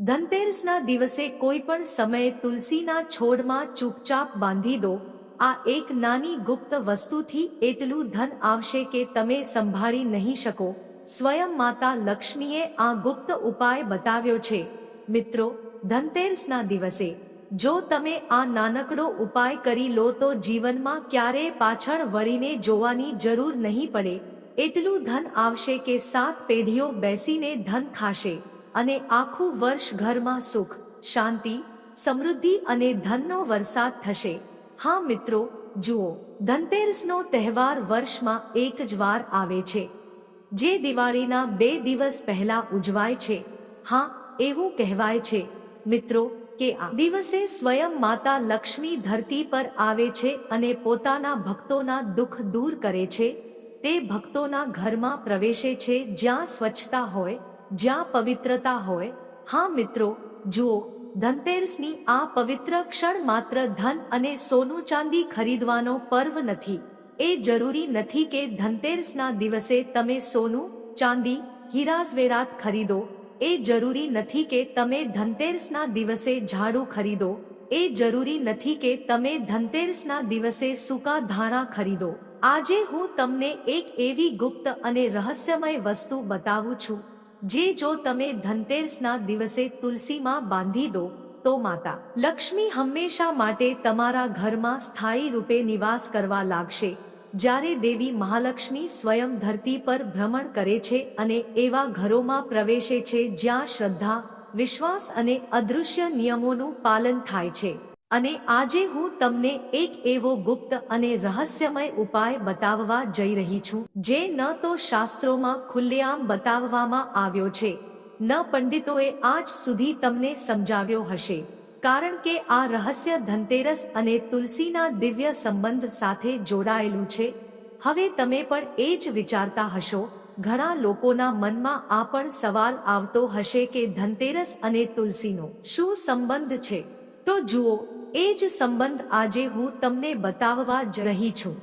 ધનતેરસના દિવસે કોઈ પણ સમયે તુલસીના છોડમાં ચૂપચાપ બાંધી દો. આ એક નાની ગુપ્ત વસ્તુથી એટલું ધન આવશે કે તમે સંભાળી નહીં શકો. સ્વયં માતા લક્ષ્મીએ આ ગુપ્ત ઉપાય બતાવ્યો છે. મિત્રો, ધનતેરસના દિવસે જો તમે આ નાનકડો ઉપાય કરી લો તો જીવનમાં ક્યારેય પાછળ વળીને જોવાની જરૂર નહીં પડે. એટલું ધન આવશે કે સાત પેઢીઓ બેસીને ધન ખાશે. અને આખું વર્ષ ઘરમાં સુખ, શાંતિ, સમૃદ્ધિ અને ધનનો વરસાદ થશે. હા મિત્રો, જુઓ, ધનતેરસનો તહેવાર વર્ષમાં એક જ વાર આવે છે. જે દિવાળીના બે દિવસ પહેલા ઉજવાય છે. હા, એવું કહેવાય છે. મિત્રો, કે આ દિવસે સ્વયં માતા લક્ષ્મી ધરતી પર આવે છે અને પોતાના ભક્તોના દુઃખ દૂર કરે છે. તે ભક્તોના ઘરમાં પ્રવેશે છે જ્યાં સ્વચ્છતા હોય જ્યાં પવિત્રતા હોય, હા મિત્રો, જુઓ, ધનતેરસની આ પવિત્ર ક્ષણ માત્ર ધન અને સોનું ચાંદી ખરીદવાનો પર્વ નથી. એ જરૂરી નથી કે ધનતેરસના દિવસે તમે સોનું, ચાંદી હીરા ઝવેરાત ખરીદો. એ જરૂરી નથી કે તમે ધનતેરસના દિવસે ઝાડુ ખરીદો. એ જરૂરી નથી કે તમે ધનતેરસના દિવસે સૂકા ધાણા ખરીદો. આજે હું તમને એક એવી ગુપ્ત અને રહસ્યમય વસ્તુ બતાવું છું. જે જો તમે ધનતેરસના દિવસે તુલસીમાં બાંધી દો, તો માતા, લક્ષ્મી હંમેશા માટે તમારા ઘરમાં સ્થાયી રૂપે નિવાસ કરવા લાગશે. જ્યારે દેવી મહાલક્ષ્મી સ્વયં ધરતી પર ભ્રમણ કરે છે અને એવા ઘરોમાં પ્રવેશે છે જ્યાં શ્રદ્ધા, વિશ્વાસ અને અદૃશ્ય નિયમોનું પાલન થાય છે. અને આજે હું તમને એક એવો ગુપ્ત અને રહસ્યમય ઉપાય બતાવવા જઈ રહી છું, જે ન તો શાસ્ત્રોમાં ખુલ્લેઆમ બતાવવામાં આવ્યો છે. ન પંડિતોએ આજ સુધી તમને સમજાવ્યો હશે. કારણ કે આ રહસ્ય ધનતેરસ અને તુલસીના દિવ્ય સંબંધ સાથે જોડાયેલું છે. હવે તમે પણ એ જ વિચારતા હશો. ઘણા લોકોના મનમાં આ પણ સવાલ આવતો હશે કે ધનતેરસ અને તુલસીનો શું સંબંધ છે? તો જુઓ એ જ સંબંધ આજે હું તમને બતાવવા જ રહી છું.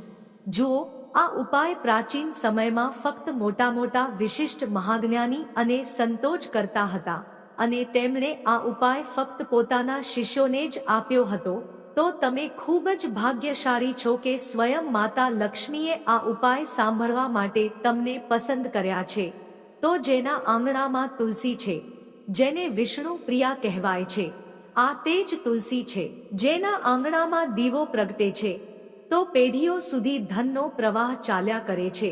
જુઓ, આ ઉપાય પ્રાચીન સમયમાં ફક્ત મોટા મોટા વિશિષ્ટ મહાજ્ઞાની અને સંતોષ કરતા હતા અને તેમણે આ ઉપાય ફક્ત પોતાના શિષ્યોને જ આપ્યો હતો. તો તમે ખૂબ જ ભાગ્યશાળી છો કે સ્વયં માતા લક્ષ્મીએ આ ઉપાય સાંભળવા માટે તમને પસંદ કર્યા છે. તો જેના આંગણામાં તુલસી છે, જેને વિષ્ણુ પ્રિયા કહેવાય છે. આ તે જ તુલસી છે, જેના આંગણામાં દીવો પ્રગટે છે. તો પેઢીઓ સુધી ધનનો પ્રવાહ ચાલ્યા કરે છે.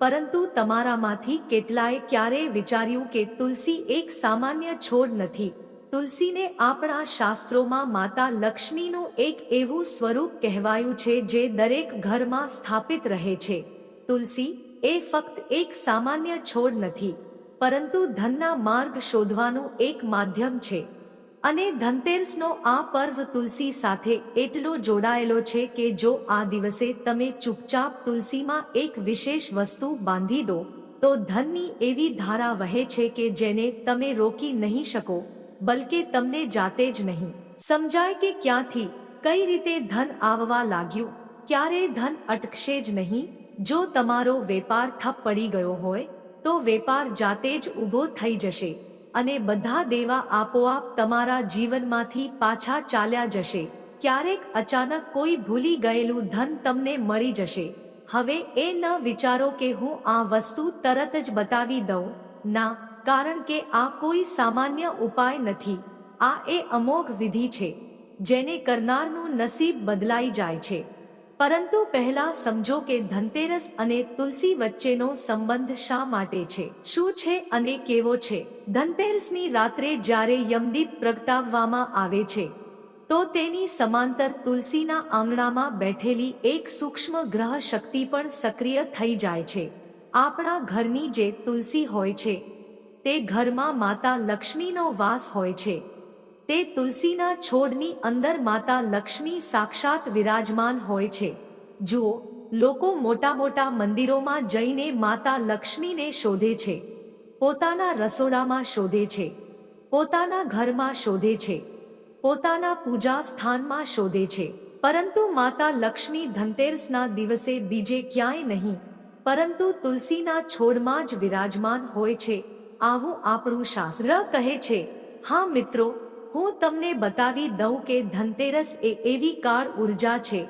પરંતુ તમારામાંથી કેટલાએ ક્યારેય વિચાર્યું કે તુલસી એક સામાન્ય છોડ નથી. તુલસીને આપણા શાસ્ત્રોમાં માતા લક્ષ્મીનું એક એવું સ્વરૂપ કહેવાયું છે જે દરેક ઘરમાં સ્થાપિત રહે છે. તુલસી એ ફક્ત એક સામાન્ય છોડ નથી, પરંતુ ધનના માર્ગ શોધવાનું એક માધ્યમ છે. અને ધનતેરસનો આ પર્વ તુલસી સાથે એટલો જોડાયેલો છે કે જો આ દિવસે તમે ચૂપચાપ તુલસીમાં એક વિશેષ વસ્તુ બાંધી દો, તો ધનની એવી ધારા વહે છે કે જેને તમે રોકી નહીં શકો, બલકે તમને જાતે જ નહીં. સમજાય કે ક્યાંથી, કઈ રીતે ધન આવવા લાગ્યું? ક્યારે ધન અટકશે જ નહીં? જો તમારો વેપાર ઠપ પડી ગયો હોય, તો વેપાર જાતે જ ઊભો થઈ જશે. અને બધા દેવા આપોઆપ તમારા જીવનમાંથી પાછા ચાલ્યા જશે. ક્યારેક અચાનક કોઈ ભૂલી ગયેલું ધન તમને મળી જશે. હવે એ ન વિચારો કે હું આ વસ્તુ તરત જ બતાવી દઉં. ના, કારણ કે આ કોઈ સામાન્ય ઉપાય નથી. આ એ અમોઘ વિધિ છે, જેને કરનારનું નસીબ બદલાઈ જાય છે. પરંતુ પહેલા સમજો કે ધનતેરસ અને તુલસી વચ્ચેનો સંબંધ શા માટે છે? શું છે અને કેવો છે? ધનતેરસની રાત્રે જ્યારે યમદીપ પ્રગટાવવામાં આવે છે, તો તેની સમાંતર તુલસીના આંગણામાં બેઠેલી એક સૂક્ષ્મ ગ્રહ શક્તિ પણ સક્રિય થઈ જાય છે. આપણા ઘરની જે તુલસી હોય છે, તે ઘરમાં માતા લક્ષ્મીનો વાસ હોય છે. તે તુલસીના છોડની અંદર માતા લક્ષ્મી સાક્ષાત વિરાજમાન હોય છે. જુઓ, લોકો મોટા મોટા મંદિરોમાં જઈને માતા લક્ષ્મીને શોધે છે. પોતાના રસોડામાં શોધે છે. પોતાના ઘરમાં શોધે છે. પોતાના પૂજા સ્થાનમાં શોધે છે. પરંતુ માતા લક્ષ્મી ધનતેરસના દિવસે બીજે ક્યાંય નહીં. પરંતુ તુલસીના છોડમાં જ વિરાજમાન હોય છે. આવું આપણું શાસ્ત્ર કહે છે. હા મિત્રો હું તમને બતાવી દઉં કે ધનતેરસ એ એવી કાળ ઊર્જા છે,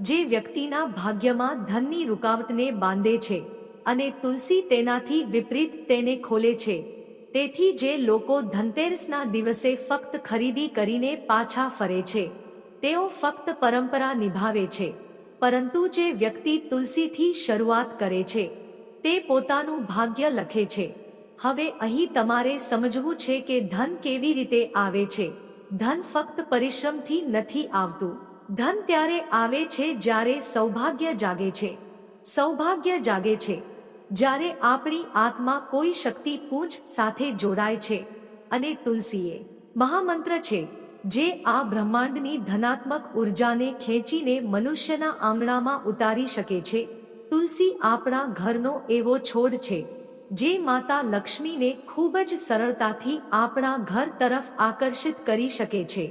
જે વ્યક્તિના ભાગ્યમાં ધનની રૂકાવટને બાંધે છે અને તુલસી તેનાથી વિપરીત તેને ખોલે છે. તેથી જે લોકો ધનતેરસના દિવસે ફક્ત ખરીદી કરીને પાછા ફરે છે, તેઓ ફક્ત પરંપરા નિભાવે છે, પરંતુ જે વ્યક્તિ તુલસીથી શરૂઆત કરે છે, તે પોતાનું ભાગ્ય લખે છે. હવે અહીં તમારે સમજવું છે કે ધન કેવી રીતે આવે છે. ધન ફક્ત પરિશ્રમથી નથી આવતું. ધન ત્યારે આવે છે જ્યારે સૌભાગ્ય જાગે છે. સૌભાગ્ય જાગે છે. જ્યારે આપણી આત્મા કોઈ શક્તિ પૂંછ સાથે જોડાય છે. અને તુલસીએ મહામંત્ર છે, જે આ બ્રહ્માંડની ધનાત્મક ઉર્જાને ખેંચીને મનુષ્યના આંગણામાં ઉતારી શકે છે. તુલસી આપણા ઘરનો એવો છોડ છે. જે માતા લક્ષ્મીને ખૂબ જ સરળતાથી આપણા ઘર તરફ આકર્ષિત કરી શકે છે.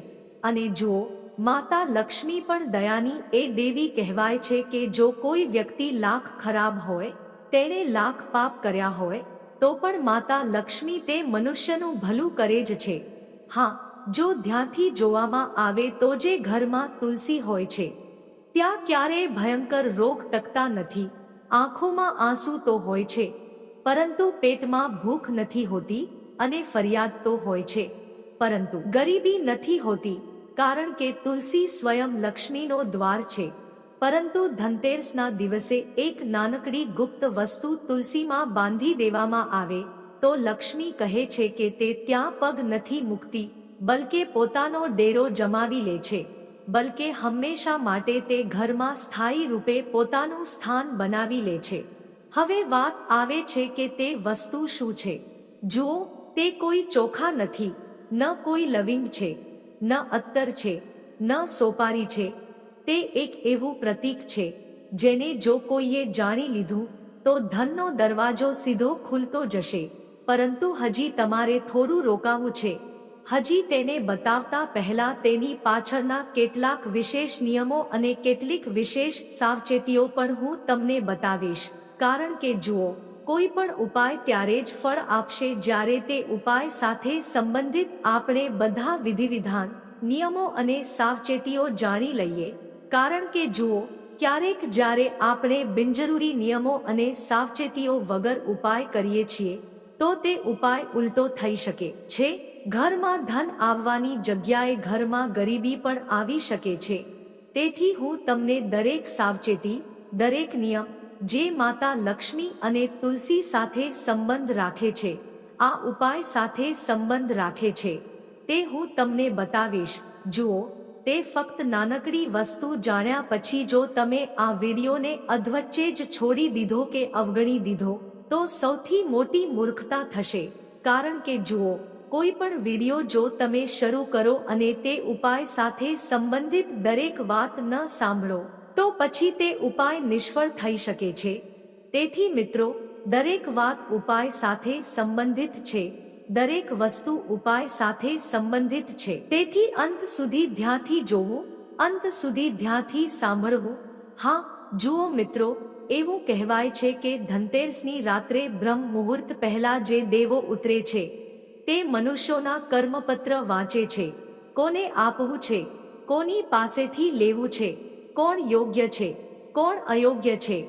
અને જુઓ માતા લક્ષ્મી પણ દયાની એ દેવી કહેવાય છે કે જો કોઈ વ્યક્તિ લાખ ખરાબ હોય, તેણે લાખ પાપ કર્યા હોય, તો પણ માતા લક્ષ્મી તે મનુષ્યનું ભલું કરે જ છે. હા, જો ધ્યાનથી જોવામાં આવે તો જે ઘરમાં તુલસી હોય છે, ત્યાં ક્યારેય ભયંકર રોગ ટકતા નથી. આંખોમાં આંસુ તો હોય છે. પરંતુ પેટમાં ભૂખ નથી હોતી અને ફરિયાદ તો હોય છે. પરંતુ ગરીબી નથી હોતી, કારણ કે તુલસી સ્વયં લક્ષ્મીનો દ્વાર છે. પરંતુ ધનતેરસના દિવસે એક નાનકડી ગુપ્ત વસ્તુ તુલસીમાં બાંધી દેવામાં આવે, તો લક્ષ્મી કહે છે કે તે ત્યાં પગ નથી મૂકતી, બલકે પોતાનો ડેરો જમાવી લે છે. બલકે હંમેશા માટે તે ઘરમાં સ્થાયી રૂપે પોતાનું સ્થાન બનાવી લે છે. હવે વાત આવે છે કે તે વસ્તુ શું છે? જુઓ, તે કોઈ ચોખા નથી, ન કોઈ લવિંગ છે, ન અત્તર છે, ન સોપારી છે. તે એક એવું પ્રતીક છે, જેને જો કોઈએ જાણી લીધું, તો ધનનો દરવાજો સીધો ખુલતો જશે. પરંતુ હજી તમારે થોડું રોકાવું છે. હજી તેને બતાવતા પહેલા તેની પાછળના કેટલાક વિશેષ નિયમો અને કેટલીક વિશેષ સાવચેતીઓ પણ હું તમને બતાવીશ. કારણ કે જુઓ, કોઈ પણ ઉપાય ત્યારે જ ફળ આપશે જ્યારે તે ઉપાય સાથે સંબંધિત આપણે બધા વિધિવિધાન, નિયમો અને સાવચેતીઓ જાણી લઈએ. કારણ કે જુઓ, ક્યારેક જ્યારે આપણે બિનજરૂરી નિયમો અને સાવચેતીઓ વગર ઉપાય કરીએ છીએ, તો તે ઉપાય ઉલટો થઈ શકે છે. ઘરમાં ધન આવવાની જગ્યાએ ઘરમાં ગરીબી પણ આવી શકે છે. તેથી હું તમને દરેક સાવચેતી, દરેક નિયમ જે માતા લક્ષ્મી અને તુલસી સાથે સંબંધ રાખે છે. આ ઉપાય સાથે સંબંધ રાખે છે. તે હું તમને બતાવીશ. જુઓ, તે ફક્ત નાનકડી વસ્તુ જાણ્યા પછી જો તમે આ વિડીયોને અધવચ્ચે જ છોડી દીધો કે અવગણી દીધો, તો સૌથી મોટી મૂર્ખતા થશે. કારણ કે જુઓ, કોઈ પણ વીડિયો જો તમે શરૂ કરો અને તે ઉપાય સાથે સંબંધિત દરેક વાત ન સાંભળો. તો પછી તે ઉપાય નિષ્ફળ થઈ શકે છે. તેથી મિત્રો, દરેક વાત ઉપાય સાથે સંબંધિત છે. દરેક વસ્તુ ઉપાય સાથે સંબંધિત છે. તેથી અંત સુધી ધ્યાથી જોવું, અંત સુધી ધ્યાથી સાંભળવું. હા, જુઓ મિત્રો, એવું કહેવાય છે કે ધનતેરસની રાત્રે બ્રહ્મ મુહૂર્ત પહેલા જે દેવો ઉતરે છે, તે મનુષ્યોના કર્મપત્ર વાંચે છે. કોને આપવું છે? કોની પાસેથી લેવું છે? કોણ યોગ્ય છે? કોણ અયોગ્ય છે?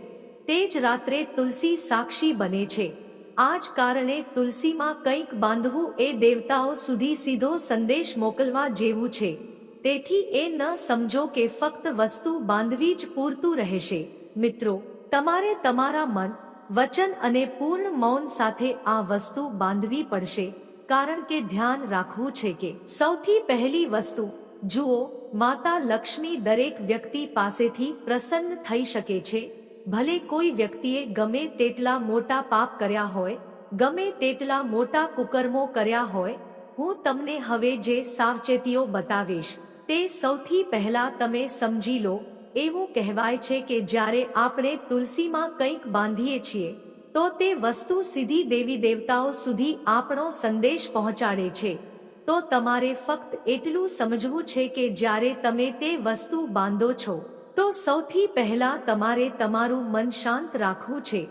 તે જ રાત્રે તુલસી સાક્ષી બને છે. આ જ કારણે તુલસીમાં કંઈક બાંધવું એ દેવતાઓ સુધી સીધો સંદેશ મોકલવા જેવું છે. તેથી એ ન સમજો કે ફક્ત વસ્તુ બાંધવી જ પૂરતું રહેશે. મિત્રો, તમારે તમારા મન, વચન અને પૂર્ણ મૌન સાથે આ વસ્તુ બાંધવી પડશે. કારણ કે ધ્યાન રાખવું છે કે સૌથી પહેલી વસ્તુ જુઓ, માતા લક્ષ્મી દરેક વ્યક્તિ પાસેથી પ્રસન્ન થઈ શકે છે. ભલે કોઈ વ્યક્તિએ ગમે તેટલા મોટા પાપ કર્યા હોય, ગમે તેટલા મોટા કુકર્મો કર્યા હોય, હું તમને હવે જે સાવચેતીઓ બતાવીશ, તે સૌથી પહેલા તમે સમજી લો, એવું કહેવાય છે કે જ્યારે આપણે તુલસીમાં કંઈક બાંધીએ છીએ, તો તે વસ્તુ સીધી દેવી દેવતાઓ સુધી આપણો સંદેશ પહોંચાડે છે. તો તમારે ફક્ત એટલું સમજવું છે કે જ્યારે તમે તે વસ્તુ બાંધો છો, તો સૌથી પહેલા તમારે તમારું મન શાંત રાખવું છે.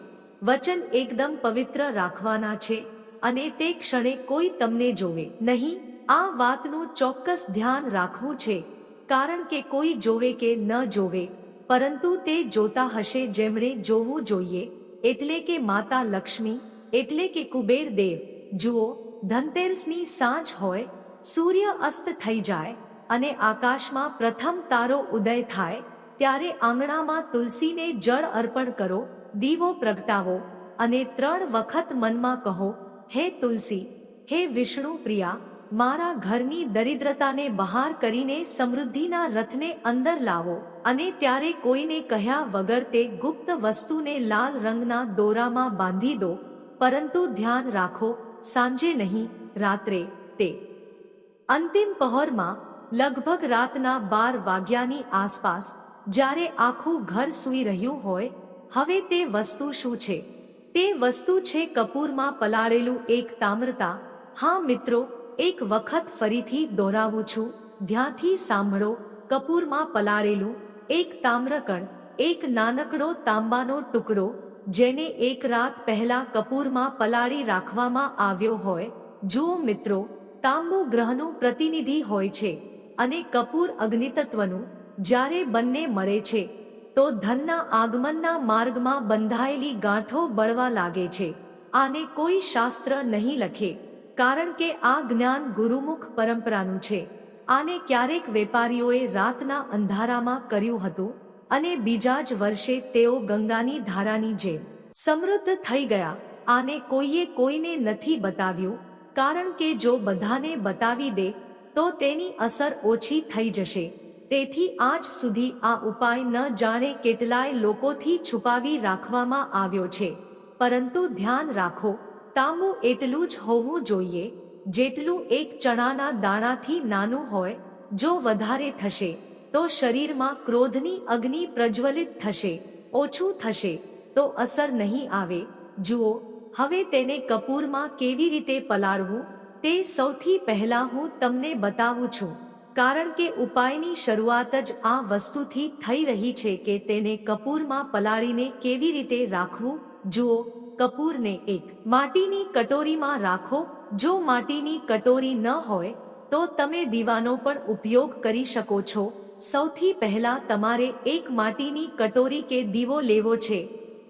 વચન એકદમ પવિત્ર રાખવાના છે અને તે ક્ષણે કોઈ તમને જોવે નહીં. આ વાતનું ચોક્કસ ધ્યાન રાખવું છે, કારણ કે કોઈ જોવે કે ન જોવે, પરંતુ તે જોતા હશે જેમણે જોવું જોઈએ, એટલે કે માતા લક્ષ્મી, એટલે કે કુબેર દેવ. જુઓ ધનતેરસની સાંજ હોય, સૂર્ય અસ્ત થઈ જાય અને આકાશમાં પ્રથમ તારો ઉદય થાય, ત્યારે આંગણામાં તુલસીને જળ અર્પણ કરો, દીવો પ્રગટાવો અને ત્રણ વખત મનમાં કહો, હે તુલસી, હે વિષ્ણુ પ્રિયા, મારા ઘરની દરિદ્રતાને બહાર કરીને સમૃદ્ધિના રથને અંદર લાવો. અને ત્યારે કોઈને કહ્યા વગર તે ગુપ્ત વસ્તુને લાલ રંગના દોરામાં બાંધી દો, પરંતુ ધ્યાન રાખો સાંજે નહીં, રાત્રે તે. અંતિમ પહોરમાં લગભગ રાતના બાર વાગ્યાની આસપાસ, જ્યારે આખું ઘર સૂઈ રહ્યું હોય, હવે તે વસ્તુ શું છે? તે વસ્તુ છે કપૂરમાં પલાળેલું એક તામ્રતા. હા, મિત્રો, એક વખત ફરીથી દોહરાવું છું. ધ્યાંથી સાંભળો, કપૂરમાં પલાળેલું એક તામ્રકણ, એક નાનકડો તાંબાનો ટુકડો જેને એક રાત પહેલા કપૂરમાં પલાળી રાખવામાં આવ્યો હોય, જુઓ મિત્રો, તાંબુ ગ્રહનું પ્રતિનિધિ હોય છે અને કપૂર અગ્નિતત્વનું જ્યારે બંને મળે છે, તો ધનના આગમનના માર્ગમાં બંધાયેલી ગાંઠો બળવા લાગે છે. આને કોઈ શાસ્ત્ર નહીં લખે, કારણ કે આ જ્ઞાન ગુરુમુખ પરંપરાનું છે. આને ક્યારેક વેપારીઓએ રાતના અંધારામાં કર્યું હતું અને બીજા જ વર્ષે તેઓ ગંગાની ધારાની જેમ સમૃદ્ધ થઈ ગયા. આને કોઈએ કોઈને નથી બતાવ્યું, કારણ કે જો બધાને બતાવી દે, તો તેની અસર ઓછી થઈ જશે. તેથી આજ સુધી આ ઉપાય ન જાણે કેટલાય લોકોથી છુપાવી રાખવામાં આવ્યો છે. પરંતુ ધ્યાન રાખો, તાંબુ એટલું જ હોવું જોઈએ, જેટલું એક ચણાના દાણાથી નાનું હોય, જો વધારે થશે. તો શરીરમાં ક્રોધની અગ્નિ પ્રજ્વલિત થશે, ઓછું થશે, તો અસર નહીં આવે. જુઓ, હવે તેને કપૂરમાં કેવી રીતે પલાળવું? તે સૌથી પહેલા હું તમને બતાવું છું, કારણ કે ઉપાયની શરૂઆત જ આ વસ્તુથી થઈ રહી છે કે તેને કપૂરમાં પલાળીને કેવી રીતે રાખવું? જુઓ, કપૂરને એક માટીની કટોરીમાં રાખો, જો માટીની કટોરી ન હોય, તો તમે દીવાનો પણ ઉપયોગ કરી શકો છો. સૌથી પહેલા તમારે એક માટીની કટોરી કે દીવો લેવો છે.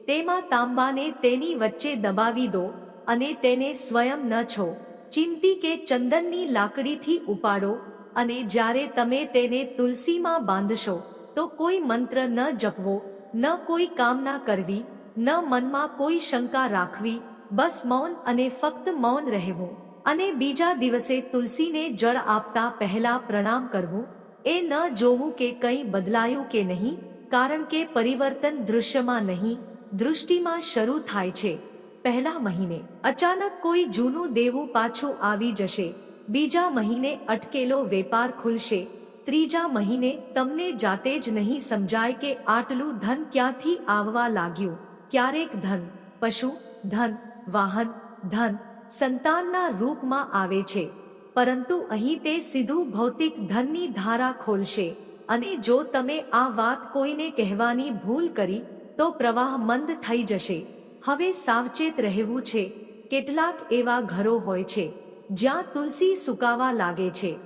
તેમાં તાંબાને તેની વચ્ચે દબાવી દો અને તેને સ્વયં ન છો. ચિમટી કે ચંદનની લાકડીથી ઉપાડો અને જ્યારે તમે તેને તુલસીમાં બાંધશો, તો કોઈ મંત્ર ન જપવો, ન કોઈ કામના કરવી, ન મનમાં કોઈ શંકા રાખવી, બસ મૌન અને ફક્ત મૌન રહેવું. અને બીજા દિવસે તુલસીને જળ આપતા પહેલા પ્રણામ કરવું. એ ન જોવું કે કંઈ બદલાયું કે નહીં, કારણ કે પરિવર્તન દૃશ્યમાં નહીં, દૃષ્ટિમાં શરૂ થાય છે. પહેલા મહિને અચાનક કોઈ જૂનું દેવું પાછું આવી જશે. બીજા મહિને અટકેલો વેપાર ખુલશે. ત્રીજા મહિને તમને જાતે જ નહીં સમજાય કે આટલું ધન ક્યાંથી આવવા લાગ્યું. ક્યારેક ધન, પશુ, ધન, વાહન, ધન સંતાનના રૂપમાં આવે છે. પરંતુ અહીં તે સીધું ભૌતિક ધનની ધારા ખોલશે. અને જો તમે આ વાત કોઈને કહેવાની ભૂલ કરી, તો પ્રવાહ મંદ થઈ જશે. હવે સાવચેત રહેવું છે. કેટલાક એવા ઘરો હોય છે, જ્યાં તુલસી સુકાવા લાગે છે.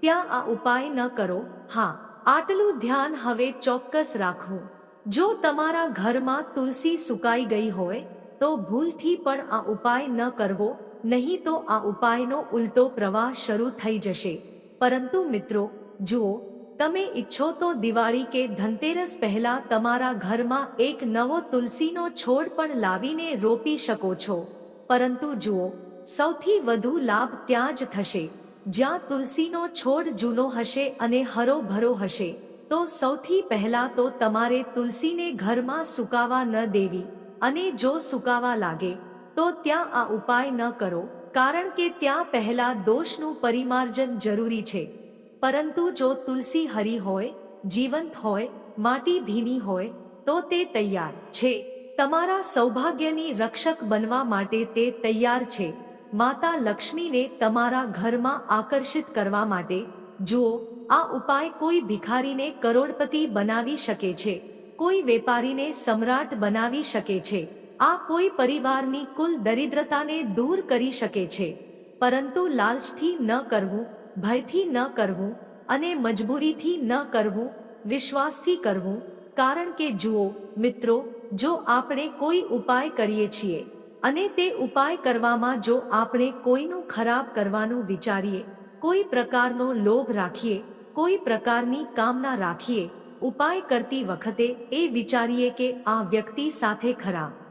ત્યાં આ ઉપાય ન કરો. હા, આટલું ધ્યાન હવે ચોક્કસ રાખવું. જો તમારા ઘરમાં તુલસી સુકાઈ ગઈ હોય, તો ભૂલથી પણ આ ઉપાય ન કરવો. નહીં તો આ ઉપાયનો ઉલટો પ્રવાહ શરૂ થઈ જશે. પરંતુ મિત્રો, જુઓ, તમે ઈચ્છો તો દિવાળી કે ધનતેરસ પહેલા તમારા ઘરમાં એક નવો તુલસીનો છોડ પણ લાવીને રોપી શકો છો. પરંતુ જુઓ, સૌથી વધુ લાભ ત્યાં જ થશે. જ્યાં તુલસીનો છોડ જૂનો હશે અને હરોભરો હશે, તો સૌથી પહેલા તો તમારે તુલસીને ઘરમાં સુકાવા ન દેવી. અને જો સુકાવા લાગે તો ત્યાં આ ઉપાય ન કરો, કારણ કે ત્યાં પહેલા દોષનું પરિમાર્જન જરૂરી છે. પરંતુ જો તુલસી હરી હોય, જીવંત હોય, માટી ભીની હોય, તો તે તૈયાર છે. તમારા સૌભાગ્યની રક્ષક બનવા માટે તે તૈયાર છે. માતા લક્ષ્મીને તમારા ઘરમાં આકર્ષિત કરવા માટે, જુઓ, આ ઉપાય કોઈ ભિખારીને કરોડપતિ બનાવી શકે છે. કોઈ વેપારીને સમ્રાટ બનાવી શકે છે. આ કોઈ પરિવારની કુલ દરિદ્રતાને દૂર કરી શકે છે. પરંતુ લાલચથી ન કરવું, ભયથી ન કરવું અને મજબૂરીથી ન કરવું, વિશ્વાસથી કરવું, કારણ કે જુઓ, મિત્રો, જો આપણે કોઈ ઉપાય કરીએ છીએ અને તે ઉપાય કરવામાં જો આપણે કોઈનું ખરાબ કરવાનું વિચારીએ, કોઈ પ્રકારનો લોભ રાખીએ, કોઈ પ્રકારની કામના રાખીએ, ઉપાય કરતી વખતે એ વિચારીએ કે આ વ્યક્તિ સાથે ખરાબ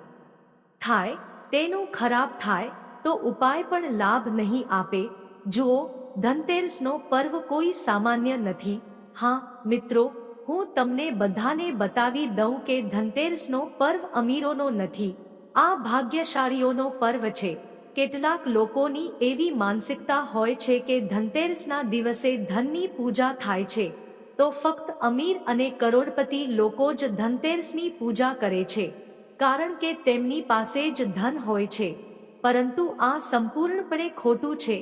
થાય, તેનું ખરાબ થાય, તો ઉપાય પણ લાભ નહીં આપે. જુઓ, ધનતેરસનો પર્વ કોઈ સામાન્ય નથી. હા, મિત્રો, હું તમને બધાને બતાવી દઉં કે ધનતેરસનો પર્વ અમીરોનો નથી. આ ભાગ્યશાળીઓનો પર્વ છે. કેટલાક લોકોની એવી માનસિકતા હોય છે કે ધનતેરસના દિવસે ધનની પૂજા થાય છે. તો ફક્ત અમીર અને કરોડપતિ લોકો જ ધનતેરસની પૂજા કરે છે. કારણ કે તેમની પાસે જ ધન હોય છે, પરંતુ આ સંપૂર્ણપણે ખોટું છે.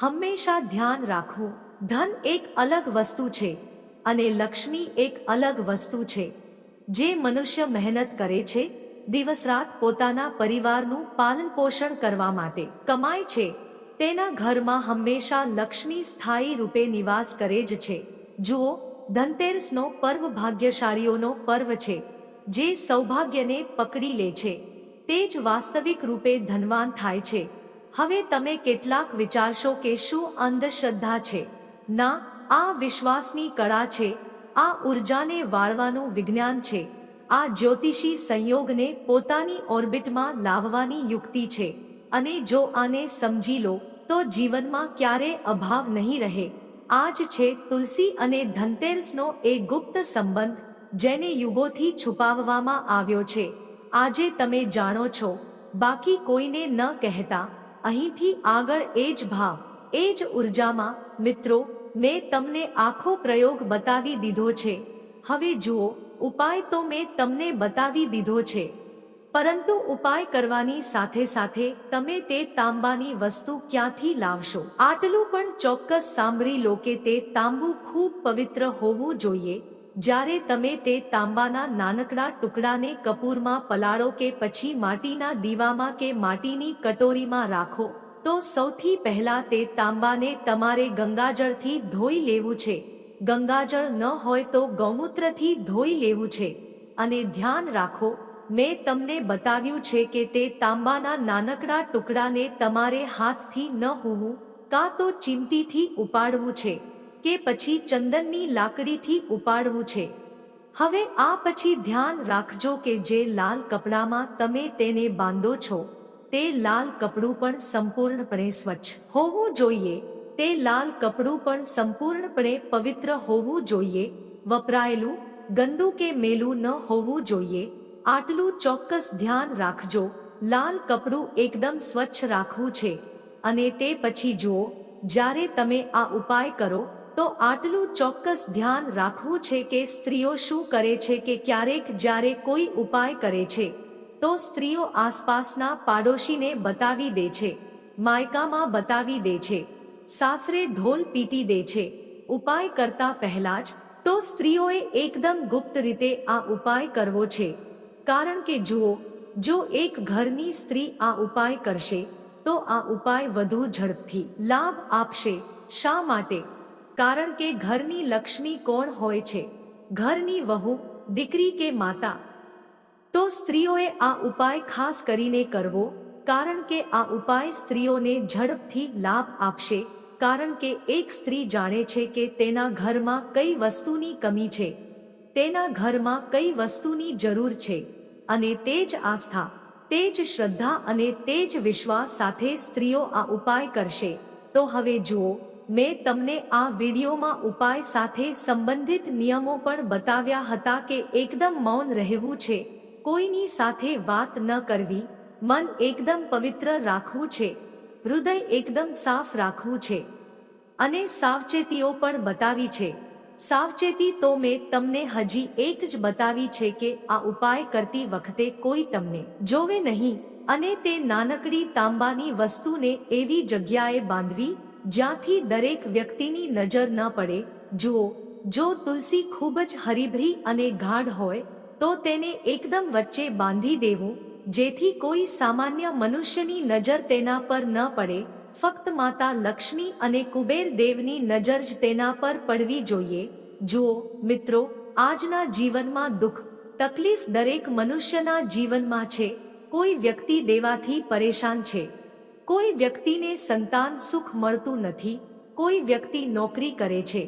હંમેશા ધ્યાન રાખવું ધન એક અલગ વસ્તુ છે અને લક્ષ્મી એક અલગ વસ્તુ છે. જે મનુષ્ય મહેનત કરે છે દિવસ રાત પોતાના પરિવારનું પાલન પોષણ કરવા માટે કમાય છે. તેના ઘરમાં હંમેશા લક્ષ્મી સ્થાયી રૂપે નિવાસ કરે જ છે. જુઓ, ધનતેરસનો પર્વ ભાગ્યશાળીઓનો પર્વ છે. જે સૌભાગ્યને પકડી લે છે, તે જ વાસ્તવિક રૂપે ધનવાન થાય છે. હવે તમે કેટલાક વિચારશો કે શું અંધશ્રદ્ધા છે? ના, આ વિશ્વાસની કળા છે, આ ઉર્જાને વાળવાનું વિજ્ઞાન છે, આ જ્યોતિષી સંયોગને પોતાની ઓર્બિટમાં લાવવાની યુક્તિ છે, અને જો આને સમજી લો, તો જીવનમાં ક્યારે અભાવ નહીં રહે. આ જ છે તુલસી અને ધનતેરસનો એ ગુપ્ત સંબંધ જેને યુગોથી છુપાવવામાં આવ્યો છે. આજે તમે જાણો છો, બાકી કોઈને ન કહેતા, અહીંથી આગળ એ જ ભાવ, એ જ ઉર્જામાં, મિત્રો, મેં તમને આખો પ્રયોગ બતાવી દીધો છે. હવે જુઓ, ઉપાય તો મેં તમને બતાવી દીધો છે. પરંતુ ઉપાય કરવાની સાથે સાથે તમે તે તાંબાની વસ્તુ ક્યાંથી લાવશો? આટલું પણ ચોક્કસ સાંભળી લો કે તે તાંબુ ખૂબ પવિત્ર હોવું જોઈએ. જ્યારે તમે તે તાંબાના નાનકડા ટુકડાને કપૂરમાં પલાળો કે પછી માટીના દીવામાં કે માટીની કટોરીમાં રાખો, તો સૌથી પહેલા તે તાંબાને તમારે ગંગાજળથી ધોઈ લેવું છે. ગંગાજળ ન હોય તો ગૌમૂત્રથી ધોઈ લેવું છે. અને ધ્યાન રાખો, મેં તમને બતાવ્યું છે કે તે તાંબાના નાનકડા ટુકડાને તમારે હાથથી ન હોવું, કાં તો ચીમટીથી ઉપાડવું છે. કે પછી ચંદનની લાકડીથી ઉપાડવું છે. હવે આ પછી ધ્યાન રાખજો કે જે લાલ કપડામાં તમે તેને બાંધો છો, તે લાલ કપડું પણ સંપૂર્ણપણે સ્વચ્છ હોવું જોઈએ. તે લાલ કપડું પણ સંપૂર્ણપણે પવિત્ર હોવું જોઈએ. વપરાયેલું, ગંદુ કે મેલું ન હોવું જોઈએ. આટલું ચોક્કસ ધ્યાન રાખજો. લાલ કપડું એકદમ સ્વચ્છ રાખવું છે. અને તે પછી જુઓ, જ્યારે તમે આ ઉપાય કરો તો આટલું ચોક્કસ ધ્યાન રાખવું છે કે સ્ત્રીઓ શું કરે છે કે ક્યારેક જ્યારે કોઈ ઉપાય કરે છે, તો સ્ત્રીઓ આસપાસના પાડોશીને બતાવી દે છે, માયકામાં બતાવી દે છે, સાસરે ઢોલ પીટી દે છે, ઉપાય કરતા પહેલા જ, તો સ્ત્રીઓએ એકદમ ગુપ્ત રીતે આ ઉપાય કરવો છે. કારણ કે જુઓ, જો એક ઘરની સ્ત્રી આ ઉપાય કરશે, તો આ ઉપાય વધુ ઝડપથી લાભ આપશે. શા માટે? કારણ કે ઘરની લક્ષ્મી કોણ હોય છે? ઘરની વહુ, દીકરી કે માતા? તો સ્ત્રીઓએ આ ઉપાય ખાસ કરીને કરવો, કારણ કે આ ઉપાય સ્ત્રીઓને ઝડપથી લાભ આપશે, કારણ કે એક સ્ત્રી જાણે છે કે તેના ઘરમાં કઈ વસ્તુની કમી છે. તેના ઘરમાં કઈ વસ્તુની જરૂર છે. અને તે જ આસ્થા, તે જ શ્રદ્ધા અને તે જ વિશ્વાસ સાથે સ્ત્રીઓ આ ઉપાય કરશે. તો હવે જુઓ મેં તમને આ વિડીયોમાં ઉપાય સાથે સંબંધિત નિયમો પણ બતાવ્યા હતા કે એકદમ મૌન રહેવું છે. કોઈની સાથે વાત ન કરવી, મન એકદમ પવિત્ર રાખવું છે. હૃદય એકદમ સાફ રાખવું છે. અને સાવચેતીઓ પણ બતાવી છે. સાવચેતી તો મેં તમને હજી એક જ બતાવી છે કે આ ઉપાય કરતી વખતે કોઈ તમને જોવે નહીં, અને તે નાનકડી તાંબાની વસ્તુને એવી જગ્યાએ બાંધવી જ્યાંથી દરેક વ્યક્તિની નજર ન પડે, જુઓ, જો તુલસી ખૂબ જ હરીભરી અને ગાઢ હોય, તો તેને એકદમ વચ્ચે બાંધી દેવું, જેથી કોઈ સામાન્ય મનુષ્યની નજર તેના પર ન પડે, ફક્ત માતા લક્ષ્મી અને કુબેર દેવની નજર જ તેના પર પડવી જોઈએ. જુઓ, મિત્રો, આજના જીવનમાં દુઃખ, તકલીફ દરેક મનુષ્યના જીવનમાં છે, કોઈ વ્યક્તિ દેવાથી પરેશાન છે. કોઈ વ્યક્તિને સંતાન સુખ મળતું નથી, કોઈ વ્યક્તિ નોકરી કરે છે,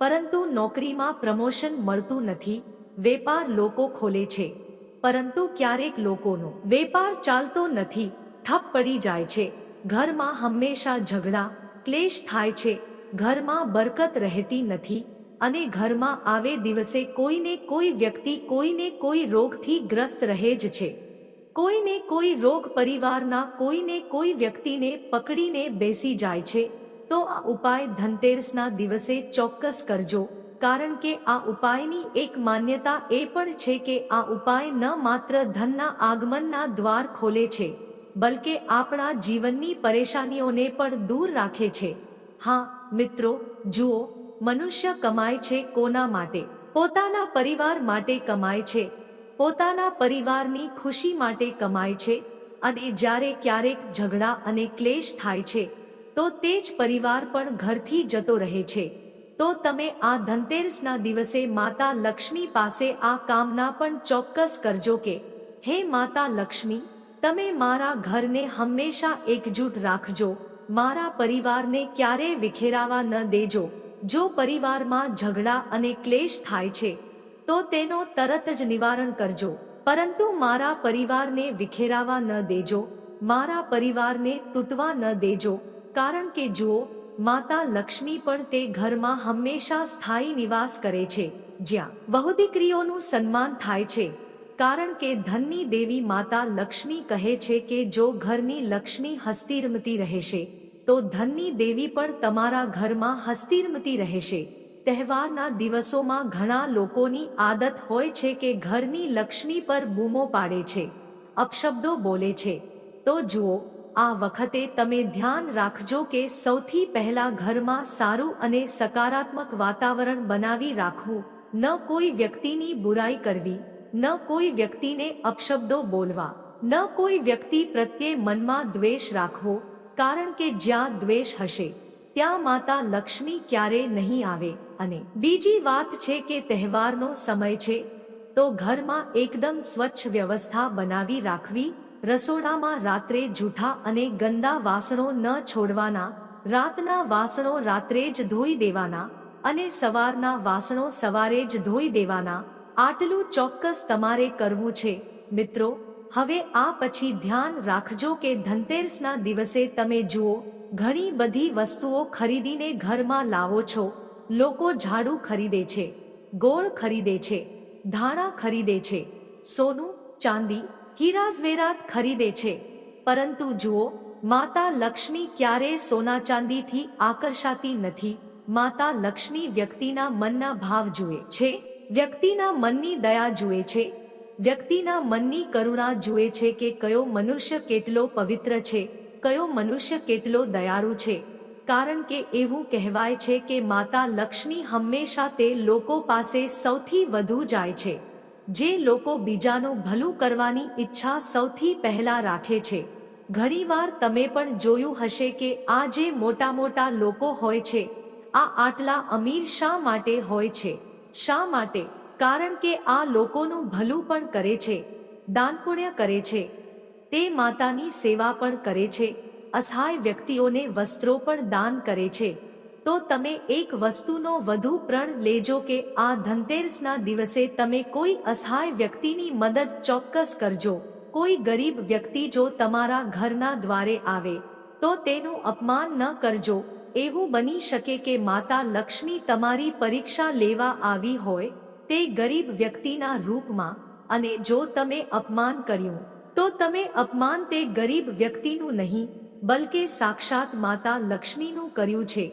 પરંતુ નોકરીમાં પ્રમોશન મળતું નથી, વેપાર લોકો ખોલે છે, પરંતુ ક્યારેક લોકોનો વેપાર ચાલતો નથી, ઠપ પડી જાય છે, ઘરમાં હંમેશા ઝઘડા, ક્લેશ થાય છે, ઘરમાં બરકત રહેતી નથી અને ઘરમાં આવે દિવસે કોઈને કોઈ વ્યક્તિ કોઈને કોઈ રોગથી ગ્રસ્ત રહે જ છે. કોઈને કોઈ રોગ પરિવારના, કોઈને કોઈ વ્યક્તિને પકડીને બેસી જાય છે, તો આ ઉપાય ધનતેરસના દિવસે ચોક્કસ કરજો, કારણ કે આ ઉપાયની એક માન્યતા એ પણ છે કે આ ઉપાય ન માત્ર ધનના આગમનના દ્વાર ખોલે છે, બલકે આપણા જીવનની પરેશાનીઓને પણ દૂર રાખે છે. હા, મિત્રો, જુઓ, મનુષ્ય કમાય છે કોના માટે? પોતાના પરિવાર માટે કમાય છે. પોતાના પરિવારની ખુશી માટે કમાય છે અને જ્યારે ક્યારેક ઝઘડા અને ક્લેશ થાય છે, તો તે જ પરિવાર પણ ઘરથી જતો રહે છે. તો તમે આ ધનતેરસના દિવસે માતા લક્ષ્મી પાસે આ કામના પણ ચોક્કસ કરજો કે, હે માતા લક્ષ્મી, તમે મારા ઘરને હંમેશા એકજૂટ રાખજો, મારા પરિવારને ક્યારેય વિખેરાવા ન દેજો. જો પરિવારમાં ઝઘડા અને ક્લેશ થાય છે તો તેનો તરત જ નિવારણ કરજો. પરંતુ મારા પરિવારને વિખેરાવા ન દેજો. મારા પરિવારને તૂટવા ન દેજો. કારણ કે જુઓ, માતા લક્ષ્મી પણ તે ઘરમાં હંમેશા સ્થાયી નિવાસ કરે છે. જ્યાં વહુદીકરીઓનું સન્માન થાય છે. કારણ કે ધનની દેવી માતા લક્ષ્મી કહે છે કે જો ઘરની લક્ષ્મી હસ્તિરમતી રહેશે, તો ધનની દેવી પણ તમારા ઘરમાં હસ્તિરમતી રહેશે. તહેવારના દિવસોમાં ઘણા લોકોની આદત હોય છે કે ઘરની લક્ષ્મી પર બૂમો પાડે છે. અપશબ્દો બોલે છે. તો જુઓ, આ વખતે તમે ધ્યાન રાખજો કે સૌથી પહેલા ઘરમાં સારું અને સકારાત્મક વાતાવરણ બનાવી રાખવું. ન કોઈ વ્યક્તિની બુરાઈ કરવી, ન કોઈ વ્યક્તિને અપશબ્દો બોલવા, ન કોઈ વ્યક્તિ પ્રત્યે મનમાં દ્વેષ રાખવો, કારણ કે જ્યાં દ્વેષ હશે ત્યાં માતા લક્ષ્મી ક્યારે નહીં આવે. અને બીજી વાત છે કે તહેવારનો સમય છે, તો ઘરમાં એકદમ સ્વચ્છ વ્યવસ્થા બનાવી રાખવી, રસોડામાં રાત્રે જૂઠા અને ગંદા વાસણો ન છોડવાના, રાતના વાસણો રાત્રે જ ધોઈ દેવાના અને સવારના વાસણો સવારે જ ધોઈ દેવાના. આટલું ચોક્કસ તમારે કરવું છે. મિત્રો હવે આ પછી ધ્યાન રાખજો કે ધનતેરસના દિવસે તમે જુઓ, ઘણી બધી વસ્તુઓ ખરીદીને ઘરમાં લાવો છો. લોકો ઝાડુ ખરીદે છે, ગોળ ખરીદે છે, ધાણા ખરીદે છે, સોનું, ચાંદી હીરાઝવેરાત ખરીદે છે. પરંતુ જુઓ, માતા લક્ષ્મી ક્યારે સોના ચાંદીથી આકર્ષાતી નથી. માતા લક્ષ્મી વ્યક્તિના મનના ભાવ જુએ છે, વ્યક્તિના મનની દયા જુએ છે વ્યક્તિના મનની કરુણા જુએ છે કે કયો મનુષ્ય કેટલો પવિત્ર છે, કયો મનુષ્ય કેટલો દયાળુ છે. કારણ કે એવું કહેવાય છે કે માતા લક્ષ્મી હંમેશા તે લોકો પાસે સૌથી વધુ જાય છે. જે લોકો બીજાનું ભલું કરવાની ઈચ્છા સૌથી પહેલા રાખે છે. ઘણીવાર તમે પણ જોયું હશે કે આ જે મોટા મોટા લોકો હોય છે, આ આટલા અમીર શા માટે હોય છે? શા માટે? કારણ કે આ લોકોનું ભલું પણ કરે છે, દાન પુણ્ય કરે છે. તે માતાની સેવા પણ કરે છે, અસહાય વ્યક્તિઓને વસ્ત્રો પણ દાન કરે છે. તો તમે એક વસ્તુનો વધુ પ્રણ લેજો કે આ ધનતેરસના દિવસે તમે કોઈ અસહાય વ્યક્તિની મદદ ચોક્કસ કરજો. કોઈ ગરીબ વ્યક્તિ જો તમારા ઘરના દ્વારે આવે, તો તેનું અપમાન ન કરજો. એવું બની શકે કે માતા લક્ષ્મી તમારી પરીક્ષા લેવા આવી હોય તે ગરીબ વ્યક્તિના રૂપમાં અને જો તમે અપમાન કર્યું, તો તમે અપમાન તે ગરીબ વ્યક્તિનું નહીં, બલકે સાક્ષાત માતા લક્ષ્મીનું કર્યું છે.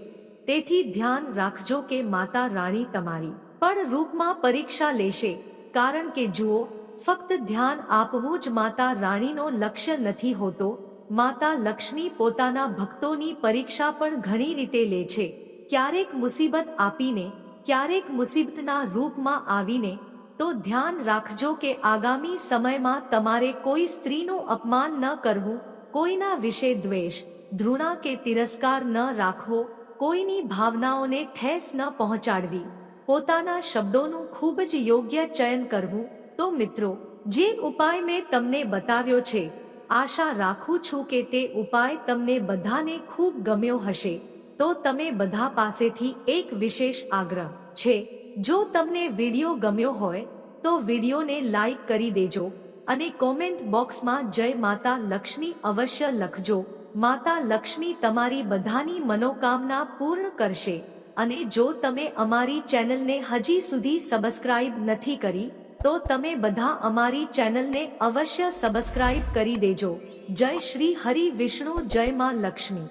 તેથી ધ્યાન રાખજો કે માતા રાણી તમારી પણ રૂપમાં પરીક્ષા લેશે, કારણ કે જુઓ, ફક્ત ધ્યાન આપવું જ માતા રાણીનો લક્ષ્ય નથી હોતો. માતા લક્ષ્મી પોતાના ભક્તોની પરીક્ષા પણ ઘણી રીતે લે છે. ક્યારેક મુસીબત આપીને ક્યારેક મુસીબતના રૂપમાં આવીને, તો ધ્યાન રાખજો કે આગામી સમયમાં તમારે કોઈ સ્ત્રીનું અપમાન ન કરવું, કોઈના વિશે દ્વેષ, ધૃણા કે તિરસ્કાર ન રાખવો, કોઈની ભાવનાઓને ઠેસ ન પહોંચાડવી. પોતાના શબ્દોનું ખૂબ જ યોગ્ય ચયન કરવું. તો મિત્રો, જે ઉપાય મેં તમને બતાવ્યો છે, આશા રાખું છું કે તે ઉપાય તમને બધાને ખૂબ ગમ્યો હશે. તો તમે બધા પાસેથી એક વિશેષ આગ્રહ છે. જો તમને વીડિયો ગમ્યો હોય, તો વિડીયોને લાઈક કરી દેજો અને કોમેન્ટ બોક્સમાં જય માતા લક્ષ્મી અવશ્ય લખજો. માતા લક્ષ્મી તમારી બધાની મનોકામના પૂર્ણ કરશે અને જો તમે અમારી ચેનલને હજી સુધી સબસ્ક્રાઇબ નથી કરી, તો તમે બધા અમારી ચેનલને અવશ્ય સબસ્ક્રાઇબ કરી દેજો. જય શ્રી હરિ વિષ્ણુ, જય માં લક્ષ્મી.